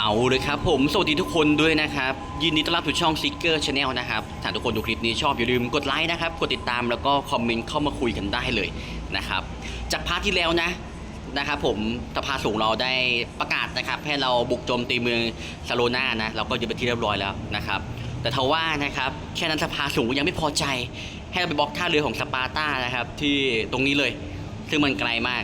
เอาเลยครับผม สวัสดีทุกคนด้วยนะครับ ยินดีต้อนรับสู่ช่อง s ิ c เกอร์ชาแนลนะครับ ถ้าทุกคนดูคลิปนี้ชอบอย่าลืมกดไลค์นะครับ กดติดตามแล้วก็คอมเมนต์เข้ามาคุยกันได้เลยนะครับ จากพาร์ทที่แล้วนะนะครับผมสภาสูงเราได้ประกาศนะครับ ให้เราบุกโจมตีเมืองซาโลนานะเราก็ยึดไปที่เรียบร้อยแล้วนะครับ แต่ทว่านะครับแค่นั้นสภาสูงยังไม่พอใจ ให้เราไปบล็อกท่าเรือของสปาร์ตานะครับที่ตรงนี้เลย ซึ่งมันไกลมาก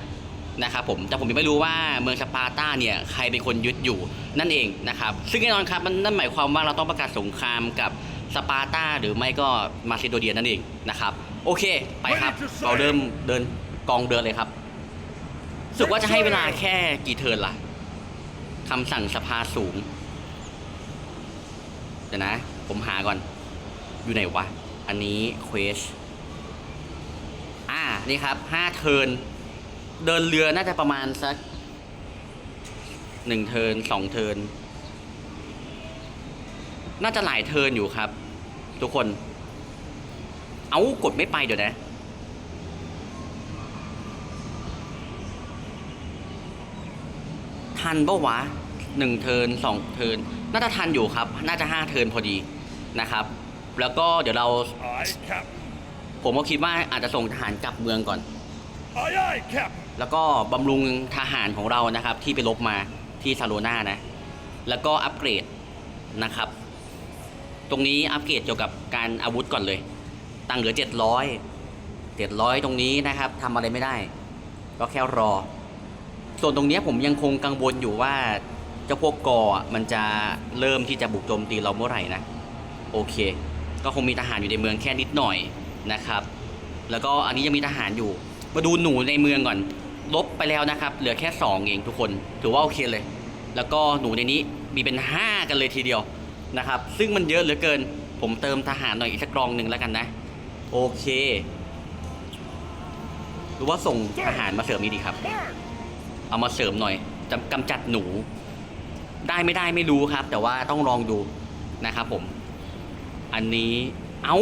นะครับผมแต่ผมยังไม่รู้ว่าเมืองสปาร์ตาเนี่ยใครเป็นคนยึดอยู่นั่นเองนะครับซึ่งแน่นอนครับมันนั่นหมายความว่าเราต้องประกาศสงครามกับสปาร์ตาหรือไม่ก็มาซิโดเนียนั่นเองนะครับโอเคไปครับเราเริ่มเดินกองเดินเลยครับสึกว่าจะให้เวลาแค่กี่เทิร์นล่ะคำสั่งสภาสูงเดี๋ยวนะ ผมหาก่อน อยู่ไหนวะ อันนี้เควสอ่า นี่ครับห้าเทิร์น เดินเรือน่าจะประมาณสักหนึ่งเทิร์นสองเทิร์นน่าจะหลายเทิร์นอยู่ครับ ทุกคน เอากดไม่ไปเดี๋ยวนะทันปะวะหนึ่งเทิร์นสองเทิร์นน่าจะทันอยู่ครับ น่าจะห้าเทิร์นพอดีนะครับ แล้วก็เดี๋ยวเรา Aye, Captain. ผมก็คิดว่าอาจจะส่งทหารกลับเมืองก่อน Aye, aye, Captain. แล้วก็บำรุงทหารของเรานะครับ ที่ไปลบมาที่ซาโลนานะ แล้วก็อัปเกรดนะครับ ตรงนี้อัปเกรดเกี่ยวกับการอาวุธก่อนเลย ตังค์เหลือเจ็ดร้อยเจ็ดร้อยตรงนี้นะครับทำอะไรไม่ได้ ก็แค่รอ ส่วนตรงนี้ผมยังคงกังวลอยู่ว่าเจ้าพวกกออะมันจะเริ่มที่จะบุกโจมตีเราเมื่อไหร่นะ โอเค ก็คงมีทหารอยู่ในเมืองแค่นิดหน่อยนะครับ แล้วก็อันนี้ยังมีทหารอยู่ มาดูหนูในเมืองก่อน ลบไปแล้วนะครับ เหลือแค่ 2 เองทุกคน ถือว่าโอเคเลย แล้วก็หนูในนี้มีเป็น 5 กันเลยทีเดียวนะครับ ซึ่งมันเยอะเหลือเกิน ผมเติมทหารหน่อยอีกสักกรองหนึ่งแล้วกันนะ โอเค หรือว่าส่งทหารมาเสริมนี้ดีครับ เอามาเสริมหน่อยจำกำจัดหนู ได้ไม่ได้ไม่รู้ครับ แต่ว่าต้องลองดูนะครับผม อันนี้ เอา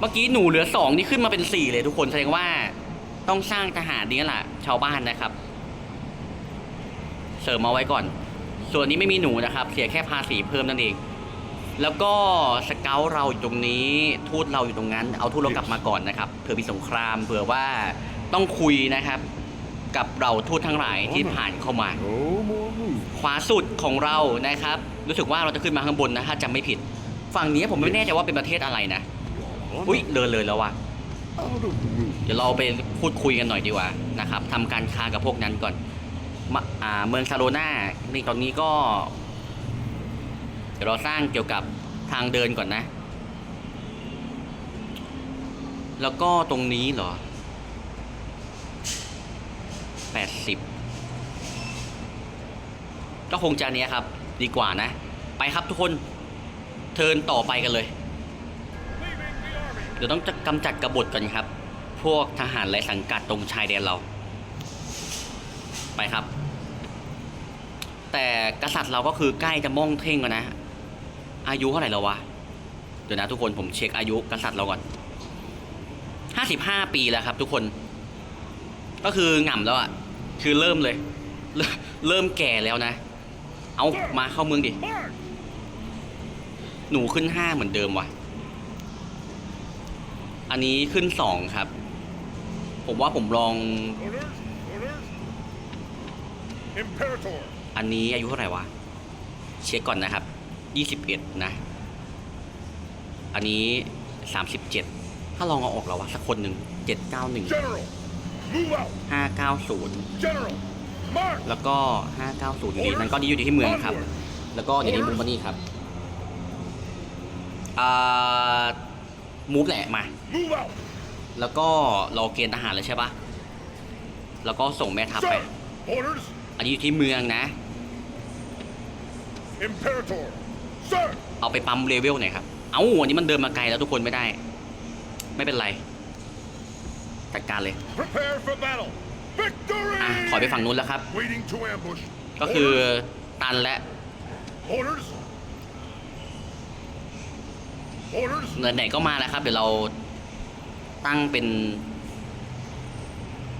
เมื่อกี้หนูเหลือสองนี่ขึ้นมาเป็นสี่เลยทุกคนแสดงว่า ต้องสร้างทหารนี้แหละชาวบ้านนะครับ เสริมเอาไว้ก่อน ส่วนนี้ไม่มีหนูนะครับ เสียแค่ภาษีเพิ่มนั่นเอง แล้วก็สเกลเราอยู่ตรงนี้ทูตเราอยู่ตรงนั้น เอาทูตเรากลับมาก่อนนะครับเผื่อมีสงครามเผื่อว่าต้องคุยนะครับ กับเราทูตทั้งหลายที่ผ่านเข้ามา No more move. ขวาสุดของเรานะครับ รู้สึกว่าเราจะขึ้นมาข้างบนนะถ้าจำไม่ผิด ฝั่งนี้ผมไม่แน่ใจว่าเป็นประเทศอะไรนะอุ้ยเดินเลยแล้วว่ะ Out of the room. เดี๋ยวเราไปพูดคุยกันหน่อยดีกว่านะครับทำการค้ากับพวกนั้นก่อนมาอ่าเมืองซาโลนานี่ตอนนี้ก็ เดี๋ยวเราสร้างเกี่ยวกับทางเดินก่อนนะ แล้วก็ตรงนี้เหรอแปดสิบก็คงจะนเนี้ยครับ ดีกว่านะ ไปครับทุกคนเทินต่อไปกันเลย เดี๋ยวต้องกำจัดกบฏก่อนครับ พวกทหารไร้สังกัดตรงชายแดนเรา ไปครับ แต่กษัตริย์เราก็คือใกล้จะม่องเท่งแล้วนะ อายุเท่าไหร่แล้ววะ เดี๋ยวนะทุกคนผมเช็คอายุกษัตริย์เราก่อนห้าสิบห้าปีแล้วครับ ทุกคน ก็คือหง่ำแล้วอะ่ะ คือเริ่มเลยเริ่มเริ่มแก่แล้วนะ เอามาเข้าเมืองดิ หนูขึ้นห้าเหมือนเดิมว่ะ อันนี้ขึ้นสองครับ ผมว่าผมลอง Orders! Orders! Imperator! อันนี้อายุเท่าไหร่วะ เช็คก่อนนะครับยี่สิบเอ็ดนะ อันนี้สามสิบเจ็ดถ้าลองเอาออกแล้ววะสักคนหนึ่งเจ็ดเก้าหนึ่ง General! Move out! ห้าเก้าศูนย์ General! Mark! แล้วก็ห้าเก้าศูนย์อยู่ดีนั้นก็นี่อยู่ที่เมืองครับ แล้วก็เดี๋ยวนี้มูฟมานี่ครับอ่า มูฟแหละมา Move out! แล้วก็เราเกณฑ์ทหารแล้วใช่ปะแล้วก็ส่งแม่ทัพไป Sir! Orders! อันนี้อยู่ที่เมืองนะ Imperator! Sir! เอาไปปั๊มเลเวลหน่อยครับ เอาอันนี้มันเดินมาไกลแล้วทุกคนไม่ได้ ไม่เป็นไร จัดการเลย Prepare for battle! Victory! อะขอไปฝั่งนู้นแล้วครับ Waiting to ambush. ก็คือ Orders! ตันและ Orders! Orders! ไหนๆก็มาแล้วครับ เดี๋ยวเราตั้งเป็น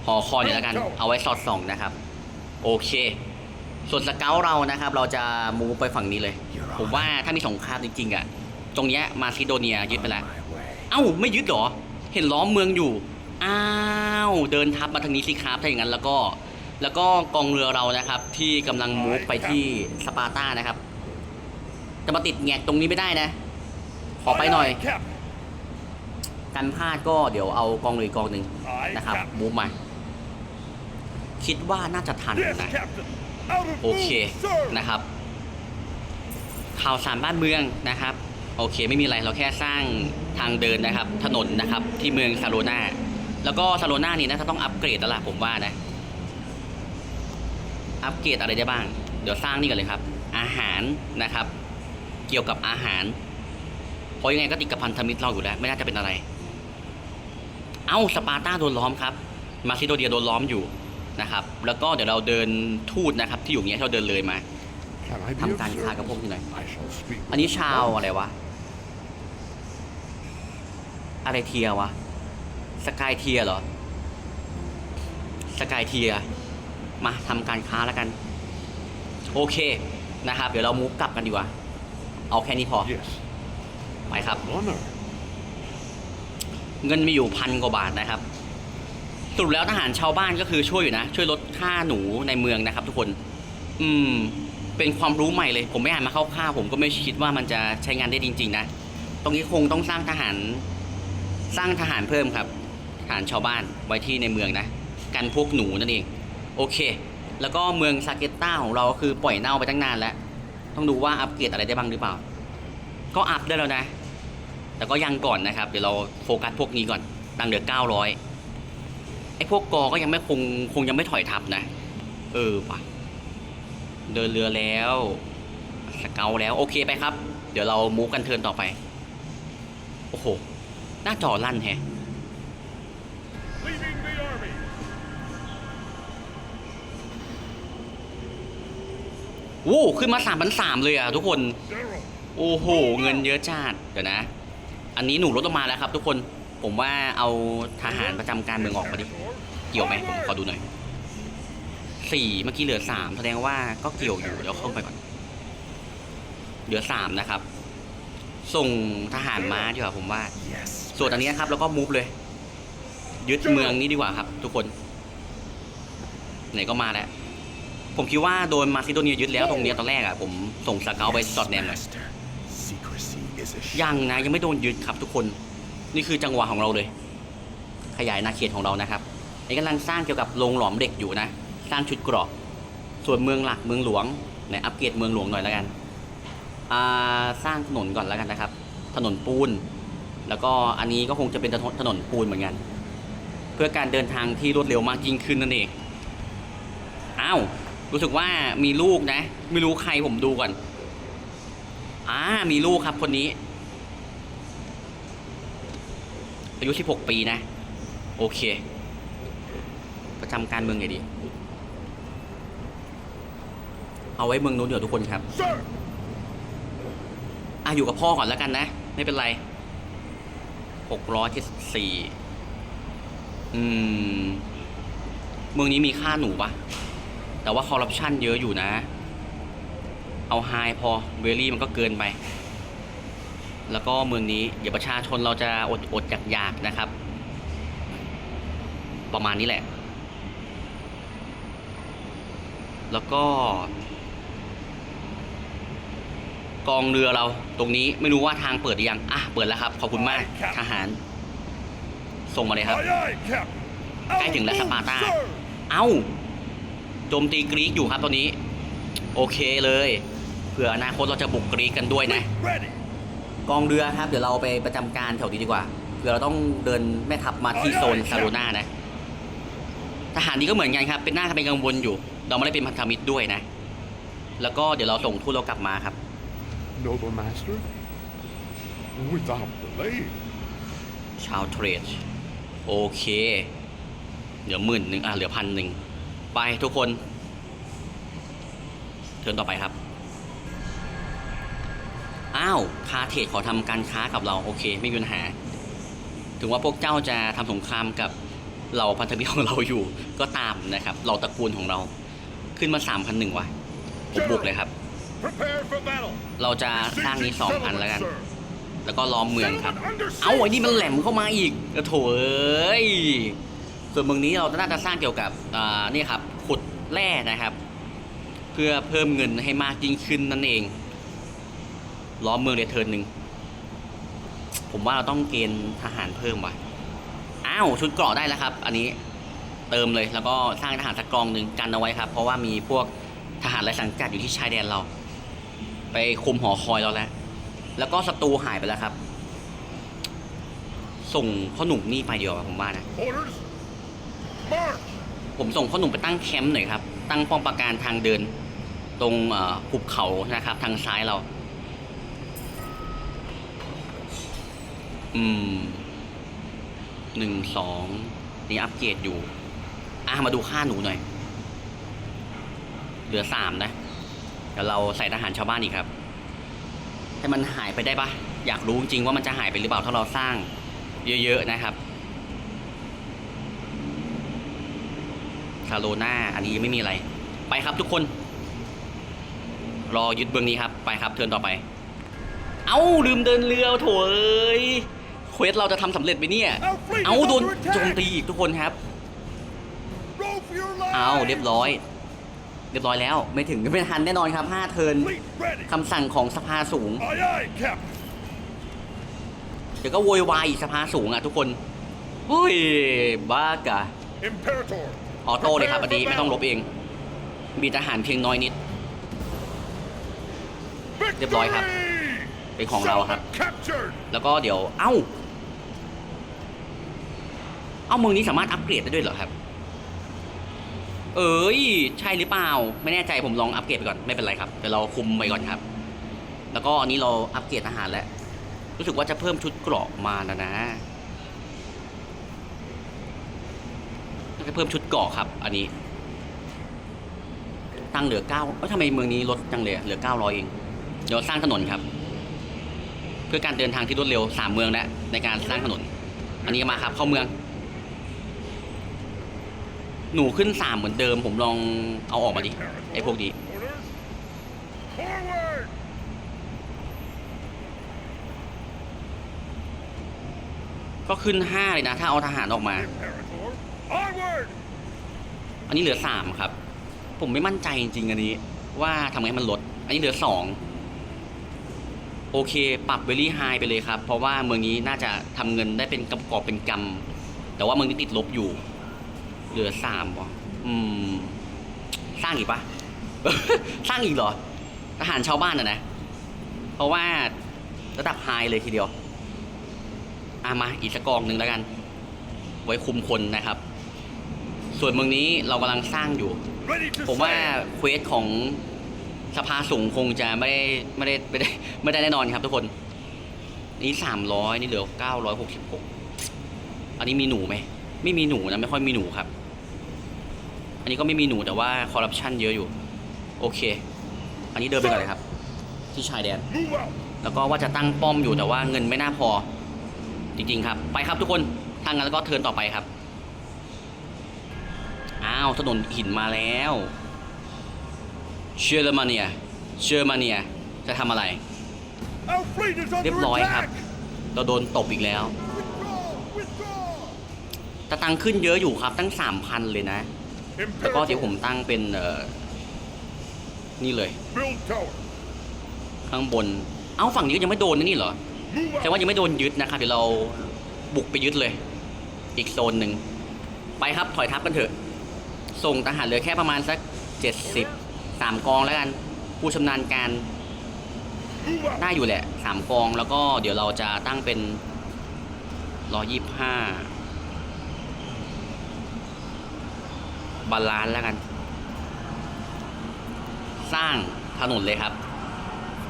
หอคอยเนี่ยแล้วกัน เอาไว้สอดส่องนะครับ โอเค ส่วนสเกลเรานะครับ เราจะมูฟไปฝั่งนี้เลย ผมว่าถ้ามีสงครามจริงๆอะ ตรงเนี้ยมาซิโดเนียยึดไปแล้ว เอ้า ไม่ยึดเหรอ เห็นล้อมเมืองอยู่ อ้าว เดินทับมาทางนี้สิครับ ถ้าอย่างนั้นแล้วก็ แล้วก็กองเรือเรานะครับ ที่กำลังมูฟไปที่สปาร์ตานะครับ จะมาติดแงกตรงนี้ไม่ได้นะข อไปหน่อย Aye, Captain. กันพลาดก็เดี๋ยวเอากองเรืออีกกองหนึ่ง Aye, นะครับ Captain. มูฟมาคิดว่าน่าจะทัน Yes, นะ Captain. Out of โอเค move, sir. นะครับข่าวสารบ้านเมืองนะครับ โอเคไม่มีอะไรเราแค่สร้างทางเดินนะครับ ถนนนะครับที่เมืองซาโรนาแล้วก็ซาโรนานี่น่าจะต้องอัปเกรดแล้วล่ะผมว่านะ อัปเกรดอะไรได้บ้าง เดี๋ยวสร้างนี่กันเลยครับ อาหารนะครับ เกี่ยวกับอาหาร เพราะยังไงก็ติดกับพันธมิตรเราอยู่แล้ว ไม่น่าจะเป็นอะไร เอ้าสปาร์ตาโดนล้อมครับ มาซิโดเดียโดนล้อมอยู่นะครับ แล้วก็เดี๋ยวเราเดินทูตนะครับ ที่อยู่เนี้ยเราเดินเลยมา Can I be ทำการ of ค้า service? กับพวกที่ไหน I shall speak อันนี้ with ชาว you. อะไรวะ อะไรเทียวะ สกายเทียเหรอ สกายเทีย มาทำการค้าแล้วกัน โอเคนะครับ เดี๋ยวเรามูฟกลับกันดีกว่า เอาแค่นี้พอ Yes. ไปครับ เงินมีอยู่พันกว่าบาทนะครับสรุปแล้วทหารชาวบ้านก็คือช่วยอยู่นะ ช่วยลดค่าหนูในเมืองนะครับ ทุกคน อืม เป็นความรู้ใหม่เลย ผมไม่อ่านมาคร่าวๆผมก็ไม่คิดว่ามันจะใช้งานได้จริง ๆ นะ ตรงนี้คงต้องสร้างทหาร สร้างทหารเพิ่มครับ ทหารชาวบ้านไว้ที่ในเมืองนะ กันพวกหนูนั่นเอง โอเค แล้วก็เมืองซาเกตต้าของเราก็คือปล่อยเน่าไปตั้งนานแล้ว ต้องดูว่าอัปเกรดอะไรได้บ้างหรือเปล่า ก็อัพได้แล้วนะ แต่ก็ยังก่อนนะครับ เดี๋ยวเราโฟกัสพวกนี้ก่อนตังค์เหลือเก้าร้อยไอ้พวกกอก็ยังไม่คงคงยังไม่ถอยทับนะ เออว่ะ เดินเรือแล้วสเกลแล้วโอเคไปครับ เดี๋ยวเรามูฟกันเทิร์นต่อไป โอ้โห หน้าจอลั่นแฮะ Leaving the army. โว้ขึ้นมาสามพันสามเลยอะทุกคน General. โอ้โห เงินเยอะจัดเดี๋ยวนะ อันนี้หนูลดลงมาแล้วครับทุกคนผมว่าเอาทหารประจำการเมืองออกมาดิเกี่ยวไหมผมขอดูหน่อยสี่เมื่อกี้เหลือสามแสดงว่าก็เกี่ยวอยู่เดี๋ยวเข้าไปก่อน เหลือสามนะครับ ส่งทหารม้าดีกว่าผมว่า ส่วนอันนี้ครับ แล้วก็มูฟเลย ยึดเมืองนี้ดีกว่าครับ ทุกคน ไหนก็มาแล้ว ผมคิดว่าโดนมาซิโดเนียยึดแล้วตรงนี้ตอนแรกอะผมส่งสเกลไปจอดแนมเลย ยังนะยังไม่โดนยึดครับทุกคน นี่คือจังหวะของเราเลย ขยายนาเขตของเรานะครับไอ้กำลังสร้างเกี่ยวกับโรงหลอมเด็กอยู่นะ สร้างชุดกรอบ ส่วนเมืองหลักเมืองหลวงไหนอัปเกรดเมืองหลวงหน่อยแล้วกันสร้างถนนก่อนแล้วกันนะครับ ถนนปูน แล้วก็อันนี้ก็คงจะเป็นถนนถนนปูนเหมือนกัน เพื่อการเดินทางที่รวดเร็วมากยิ่งขึ้นนั่นเองอ้าวรู้สึกว่ามีลูกนะ ไม่รู้ใครผมดูก่อน อ่ามีลูกครับคนนี้ อายุ 16 ปีนะ โอเค ประจำการเมืองไงดี เอาไว้เมืองนู้นเดี๋ยวทุกคนครับ Sir. อะอยู่กับพ่อก่อนแล้วกันนะ ไม่เป็นไรหกร้อยที่สี่อืม เมืองนี้มีค่าหนูปะแต่ว่าคอร์รัปชันเยอะอยู่นะ เอาไฮพอเวลี่มันก็เกินไป แล้วก็เมืองนี้ เดี๋ยวประชาชนเราจะอดอดอยากอยากๆนะครับ ประมาณนี้แหละ แล้วก็ กองเรือเราตรงนี้ไม่รู้ว่าทางเปิดหรือยัง อะ เปิดแล้วครับ ขอบคุณมากทหาร ส่งมาเลยครับ Aye, aye, Captain. Out ใกล้ถึงแล้ว of ส move, ปาร์ตา sir. เอ้า โจมตีกรีกอยู่ครับตอนนี้ โอเคเลยเผื่ออนาคตเราจะบุกกรีกกันด้วยนะ Ready. กองเรือครับ เดี๋ยวเราไปประจำการแถวนี้ดีกว่าเผื่อเราต้องเดินแม่ทัพมาที่โซนซาโรนานะทหารนี้ก็เหมือนกันครับ เป็นหน้าเป็นกังวลอยู่ เราไม่ได้เป็นพันธมิตรด้วยนะ แล้วก็เดี๋ยวเราส่งทูตเรากลับมาครับ Noble master. Without delay. ชาวเทรดโอเค เหลือหมื่นหนึ่งอะเหลือพันหนึ่งไปทุกคน เทิร์นต่อไปครับ อ้าวคาเทรดขอทำการค้ากับเราโอเค ไม่มีปัญหา ถึงว่าพวกเจ้าจะทำสงครามกับเราพันธมิตรของเราอยู่ก็ตามนะครับ เราตระกูลของเรา ขึ้นมาสามพันหนึ่งว่ะผมบุกเลยครับ Prepare for battle. เราจะสร้างนี้สองพันแล้วกัน Sir. แล้วก็ล้อมเมืองครับ Gentlemen, under เอาไอ้ siege, นี่มัน sir. แหลมเข้ามาอีกกระโถเอ้ยส่วนเมืองนี้เราน่าจะสร้างเกี่ยวกับอ่านี่ครับขุดแร่นะครับ เพื่อเพิ่มเงินให้มากยิ่งขึ้นนั่นเอง ล้อมเมืองเดเทิร์นหนึ่งผมว่าเราต้องเกณฑ์ทหารเพิ่มว่ะอ้าวชุดเกราะได้แล้วครับ อันนี้เติมเลยแล้วก็สร้างทหารสักกองหนึ่งกันเอาไว้ครับ เพราะว่ามีพวกทหารและสังกัดอยู่ที่ชายแดนเรา ไปคุมหอคอยเราแล้ว แล้วก็ศัตรูหายไปแล้วครับ ส่งพ่อหนุ่มนี่ไปเดียวาผมว่านะ Orders. March. ผมส่งพ่อหนุ่มไปตั้งแคมป์หน่อยครับ ตั้งป้อมปราการทางเดิน ตรงเอ่อหุบเขานะครับ ทางซ้ายเรา อืมหนึ่งสองนี่อัปเกรดอยู่ อะมาดูค่าหนูหน่อย เหลือสามนะ เดี๋ยวเราใส่ทหารชาวบ้านอีกครับ ให้มันหายไปได้ปะอยากรู้จริงว่ามันจะหายไปหรือเปล่าถ้าเราสร้าง เยอะๆนะครับคาโลนาอันนี้ยังไม่มีอะไร ไปครับทุกคน รอยึดเบืองนี้ครับ ไปครับเทินต่อไป เอ้าลืมเดินเรือโถเอ้ย ควสเราจะทำสำเร็จไหมเนี่ย Our fleet เอ้า is โดน under attack. โจมตีอีกทุกคนครับ Row for your lives. เอาเรียบร้อย เรียบร้อยแล้วไม่ถึงไม่ทันแน่นอนครับห้าเทิร์น Fleet ready. คำสั่งของสภาสูง Aye, aye, Captain. เดี๋ยวก็โวยวายอีกสภาสูงอะทุกคนเฮ้ยบ้ากะ Imperator. ออโต้เลยครับอันนี้ไม่ต้องลบเอง มีทหารเพียงน้อยนิด เรียบร้อยครับ Victory! เป็นของเราครับ Settlement Captured. แล้วก็เดี๋ยว เอ้า เอาเมืองนี้สามารถอัปเกรดได้ด้วยเหรอครับ เอ้ยใช่หรือเปล่า ไม่แน่ใจผมลองอัปเกรดไปก่อนไม่เป็นไรครับเดี๋ยวเราคุมไปก่อนครับ แล้วก็อันนี้เราอัปเกรดอาหารแล้ว รู้สึกว่าจะเพิ่มชุดเกราะมาแล้วนะจะเพิ่มชุดเกราะครับ อันนี้ ตั้งเหลือเก้าเอ้ยทำไมเมืองนี้ลดจังเลยเหลือเก้าร้อยเองเดี๋ยวสร้างถนนครับ เพื่อการเดินทางที่รวดเร็วสามเมืองแล้วในการสร้างถนน อันนี้มาครับเข้าเมือง หนูขึ้นสามเหมือนเดิม ผมลองเอาออกมาดิไอ้พวกนี้ก็ขึ้นห้าเลยนะ ถ้าเอาทหารออกมา อันนี้เหลือสามครับ ผมไม่มั่นใจจริงๆอันนี้ ว่าทำไงให้มันลด อันนี้เหลือสองโอเค ปรับเบลลี่ไฮไปเลยครับ เพราะว่าเมืองนี้น่าจะทำเงินได้เป็นกำกอบเป็นกำแต่ว่าเมืองนี้ติดลบอยู่ เหลือสามวะอืม สร้างอีกปะ สร้างอีกเหรอทหารชาวบ้านอะนะ เพราะว่าระดับไฮเลยทีเดียวอะมาอีกสักกองหนึ่งแล้วกัน ไว้คุมคนนะครับ ส่วนเมืองนี้เรากำลังสร้างอยู่ ผมว่าเควสของสภาสูงคงจะไม่ได้ไม่ได้ไม่ได้ไม่ได้แน่นอนครับทุกคน นี่สามร้อยนี่เหลือเก้าร้อยหกสิบหกอันนี้มีหนูไหม ไม่มีหนูนะ ไม่ค่อยมีหนูครับ อันนี้ก็ไม่มีหนูแต่ว่าคอร์รัปชันเยอะอยู่ โอเค อันนี้เดินไปก่อนเลยครับ ที่ชายแดน แล้วก็ว่าจะตั้งป้อมอยู่แต่ว่าเงินไม่น่าพอ จริงๆครับ ไปครับทุกคนทางนั้นแล้วก็เทินต่อไปครับ อ้าวถนนหินมาแล้วเชอร์มาเนียเชอร์มาเนียจะทำอะไร เรียบร้อยครับ เราโดนตบอีกแล้วตตังขึ้นเยอะอยู่ครับตั้งสามพันเลยนะ แล้วก็เดี๋ยวผม Imperator. ตั้งเป็นเอ่อนี่เลย Build tower. ข้างบน เอ้าฝั่งนี้ก็ยังไม่โดนนะนี่เหรอ Move แต่ out. ว่ายังไม่โดนยึดนะครับเดี๋ยวเราบุกไปยึดเลย อีกโซนหนึ่งไปครับถอยทัพกันเถอะ ส่งทหารเหลือแค่ประมาณสักเจ็ดสิบสามกองแล้วกัน ผู้ชำนาญการ Move out. ได้อยู่แหละสามกองแล้วก็เดี๋ยวเราจะตั้งเป็นร้อยี่ห้า บาลานซ์แล้วกัน สร้างถนนเลยครับ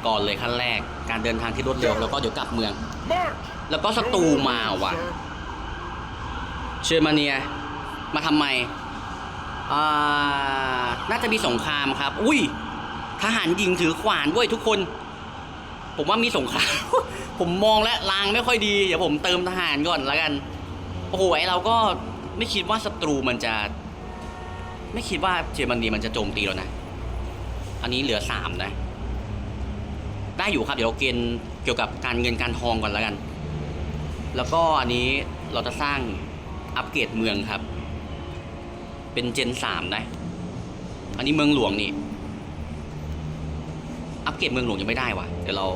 ก่อนเลยขั้นแรก การเดินทางที่รวดเร็วแล้วก็เดี๋ยวกลับเมือง แล้วก็ศัตรูมาว่ะ เชอร์มาเนีย มาทำไมอ่าน่าจะมีสงครามครับ อุ้ย ทหารยิงถือขวานด้วยทุกคน ผมว่ามีสงคราม ผมมองแล้วลางไม่ค่อยดี เดี๋ยวผมเติมทหารก่อนแล้วกัน โอ้โหไอเราก็ไม่คิดว่าศัตรูมันจะ ไม่คิดว่าเยอรมนีมันจะโจมตีเรานะ อันนี้เหลือสามนะ ได้อยู่ครับ เดี๋ยวเราเกณฑ์เกี่ยวกับการเงินการทองก่อนแล้วกัน แล้วก็อันนี้เราจะสร้างอัปเกรดเมืองครับ เป็นเจนสามนะ อันนี้เมืองหลวงนี่ อัปเกรดเมืองหลวงยังไม่ได้วะเดี๋ยวเรา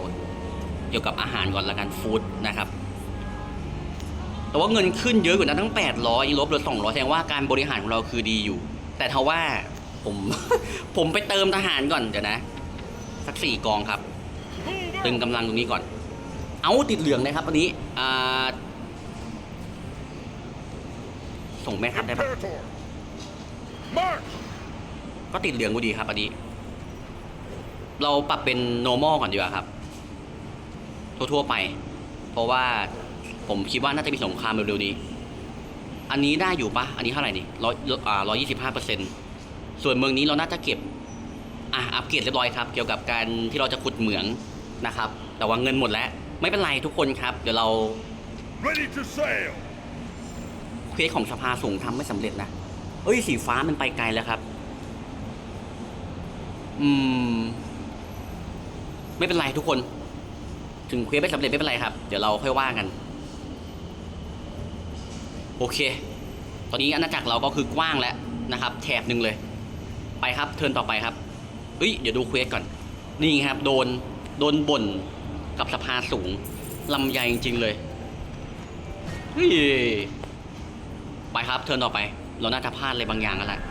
เกี่ยวกับอาหารก่อนแล้วกันฟู้ดนะครับแต่ว่าเงินขึ้นเยอะกว่านั้นทั้ง 800ยังลบเหลือ200 แสดงว่าการบริหารของเราคือดีอยู่ แต่ทว่าผม ผมไปเติมทหารก่อนเดี๋ยวนะ สักสี่กองครับ ตึงกำลังตรงนี้ก่อน เอาติดเหลืองนะครับอันนี้อ่าส่งแม่ทัพได้ปะก็ติดเหลืองกูดีครับอันนี้ เราปรับเป็น normal ก่อนดีกว่าครับ ทั่วๆไป เพราะว่าผมคิดว่าน่าจะมีสงครามเร็วๆนี้ อันนี้ได้อยู่ปะอันนี้เท่าไหร่นี่ร้อยอ่าร้อยยี่สิบห้าเปอร์เซ็นต์ส่วนเมืองนี้เราน่าจะเก็บอะอัปเกรดเรียบร้อยครับ เกี่ยวกับการที่เราจะขุดเหมืองนะครับ แต่ว่าเงินหมดแล้ว ไม่เป็นไรทุกคนครับ เดี๋ยวเรา Ready to sail. เควสของสภาสูงทำไม่สำเร็จนะ เอ้ยสีฟ้ามันไปไกลแล้วครับ อืม ไม่เป็นไรทุกคน ถึงเควสไม่สำเร็จไม่เป็นไรครับ เดี๋ยวเราค่อยว่ากัน โอเค ตอนนี้อาณาจักรเราก็คือกว้างแล้วนะครับ แถบหนึ่งเลย ไปครับ เทิร์นต่อไปครับเอ้ย เดี๋ยวดูเควสก่อน นี่ครับ โดน โดนบ่นกับสภาสูง ลำใหญ่จริง ๆ เลย เฮ้ย ไปครับ เทิร์นต่อไป เราน่าจะพลาดอะไรบางอย่างแล้วแหละ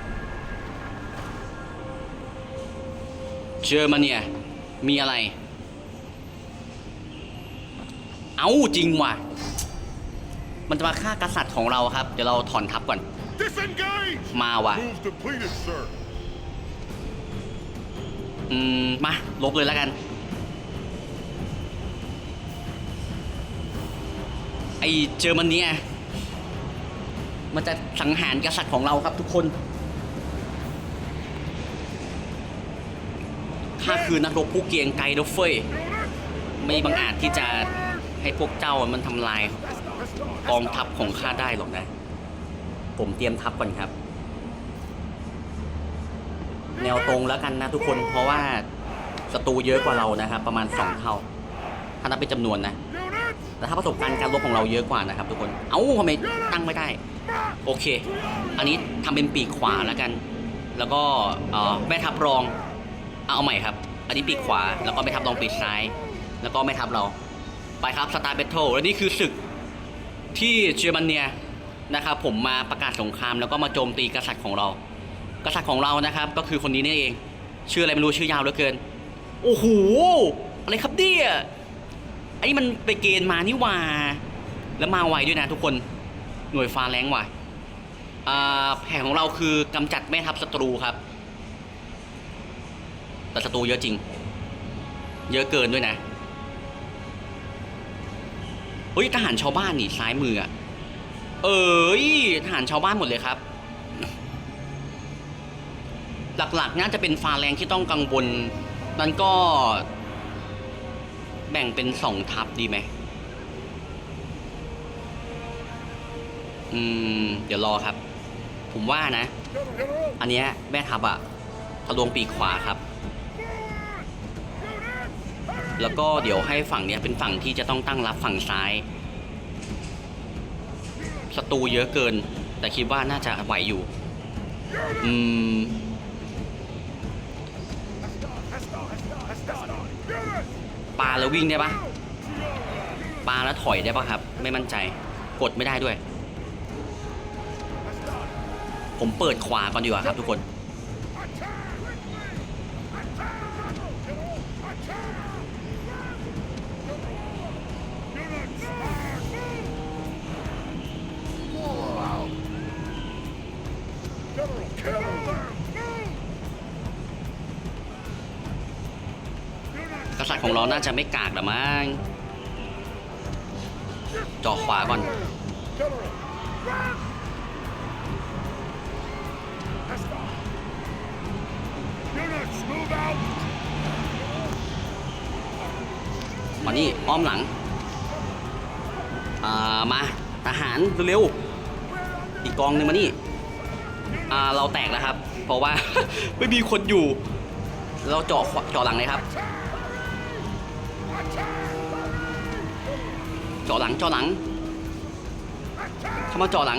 เจอมาเนี่ย มีอะไร เอาจริงว่ะ มันจะมาฆ่ากษัตริย์ของเราครับ เดี๋ยวเราถอนทัพก่อน Disengage. มาว่ะ Move depleted, sir. อืมมาลบเลยแล้วกัน ไอเจอมันเนี่ยมันจะสังหารกษัตริย์ของเราครับทุกคนข้าคือนักรบผู้เกรียงไกรดเฟยไม่บังอาจที่จะให้พวกเจ้ามันทำลาย กองทัพของข้าได้หรอกนะ ผมเตรียมทัพก่อนครับ แนวตรงแล้วกันนะทุกคนเพราะว่าศัตรูเยอะกว่าเรานะครับ ประมาณ 2 เท่า ถ้านับเป็นจำนวนนะ แต่ถ้าประสบการณ์การรบของเราเยอะกว่านะครับ ทุกคน เอ้าทำไมตั้งไม่ได้ โอเค อันนี้ทำเป็นปีกขวาแล้วกัน แล้วก็แม่ทัพรองเอาเอาใหม่ครับ อันนี้ปีกขวา แล้วก็แม่ทัพรองปีกซ้าย แล้วก็แม่ทัพเรา ไปครับสตาร์เบทเทิลและนี่คือศึก ที่เยอรมนีนะครับผมมาประกาศสงครามแล้วก็มาโจมตีกษัตริย์ของเรา กษัตริย์ของเรานะครับ ก็คือคนนี้นี่เอง ชื่ออะไรไม่รู้ชื่อยาวเหลือเกิน โอ้โหอะไรครับเนี่ยอันนี้มันไปเกณฑ์มานี่ว่า แล้วมาไวด้วยนะทุกคนหน่วยฟ้าแรงว่ะแผนของเราคือกำจัดแม่ทัพศัตรูครับ แต่ศัตรูเยอะจริง เยอะเกินด้วยนะ เฮ้ยทหารชาวบ้านนี่ซ้ายมืออะเอ้ยทหารชาวบ้านหมดเลยครับ หลักๆน่าจะเป็นฟาแรงที่ต้องกังวลนั้นก็ แบ่งเป็นสองทัพดีไหมอืม เดี๋ยวรอครับ ผมว่านะ อันเนี้ยแม่ทัพอะทะลวงปีกขวาครับ แล้วก็เดี๋ยวให้ฝั่งเนี้ยเป็นฝั่งที่จะต้องตั้งรับฝั่งซ้ายศัตรูเยอะเกิน แต่คิดว่าน่าจะไหวอยู่ อืมปลาแล้ววิ่งได้ปะปลาแล้วถอยได้ปะครับ ไม่มั่นใจ กดไม่ได้ด้วย ผมเปิดขวาก่อนดีกว่าครับทุกคน เราน่าจะไม่กากหรอมั้งจ่อขวาก่อน มานี่อ้อมหลัง อ่า มาทหารเร็วอีกกองหนึ่งมานี่ อ่า เราแตกแล้วครับ เพราะว่า ไม่มีคนอยู่ เราเจาะขวาเจาะหลังเลยครับ จาะหลังเจาะหลัง เข้ามาเจาะหลัง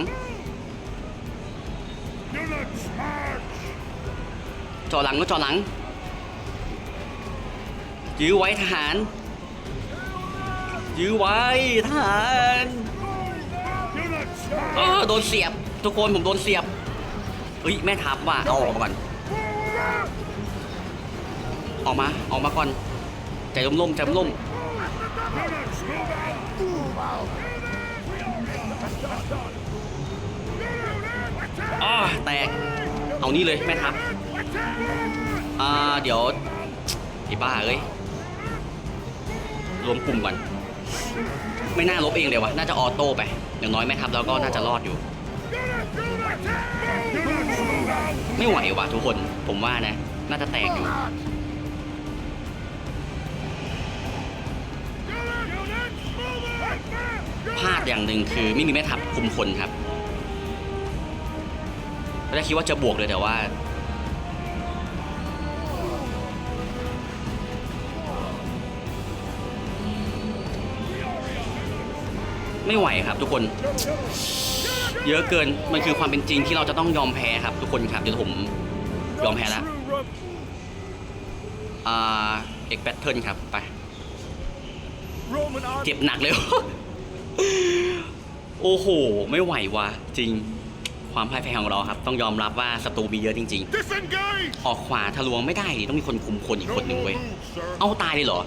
เจาะหลังก็เจาะหลัง ยื้อไว้ทหาร ยื้อไว้ทหารเออโดนเสียบ ทุกคนผมโดนเสียบเฮ้ยแม่ทัพว่ะเอาออกมาก่อน ออกมาออกมาก่อนใจร่มๆใจร่ม อ้อแตก เอานี่เลยแม่ทัพอ่า เดี๋ยวไอ้บ้าเอ้ย รวมกลุ่มก่อน ไม่น่าลบเองเลยวะ น่าจะออโต้ไป อย่างน้อยแม่ทัพเราก็น่าจะรอดอยู่ ไม่ไหวว่ะทุกคน ผมว่านะ น่าจะแตกอยู่ อย่างหนึ่งคือไม่มีแม่ทัพคุมคนครับตอนแรกคิดว่าจะบวกเลยแต่ว่า ไม่ไหวครับทุกคน เยอะเกินมันคือความเป็นจริงที่เราจะต้องยอมแพ้ครับ ทุกคนครับเดี๋ยวผมยอมแพ้และอ่าเอกแบทเทิลครับไป เจ็บหนักเลย โอ้โห ไม่ไหวว่ะจริง ความพ่ายแพ้ของเราครับ ต้องยอมรับว่าศัตรูมีเยอะจริง Disengage! ๆ ออกขวาทะลวงไม่ได้ดิต้องมีคนคุมคนอีกคนหนึ่งเว้ย sir. เอาตายเลยเหรอ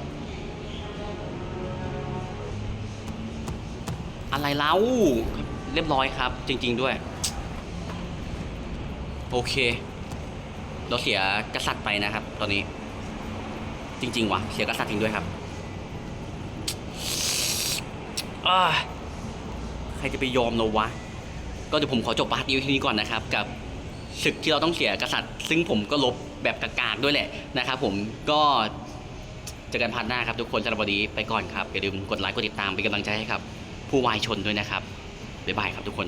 อะไรเล่าเรียบร้อยครับ จริง ๆด้วย โอเค เราเสียกษัตริย์ไปนะครับ ตอนนี้ จริง ๆว่ะเสียกษัตริย์จริงด้วยครับอ้าใค รจะไปยอมเราวะ ก็เดี๋ยวผมขอจบพาร์ทนี้ไว้ที่นี้ก่อนนะครับ กับศึกที่เราต้องเสียกษัตริย์ ซึ่งผมก็ลบแบบกากๆด้วยแหละนะครับผมก็เจอกันพาร์ทหน้าครับทุกคนสำหรับวันนี้ไปก่อนครับอย่าลืมกดไลค์กดติดตามเป็นกำลังใจให้ครับ ผู้วายชนด้วยนะครับบ๊ายบายครับทุกคน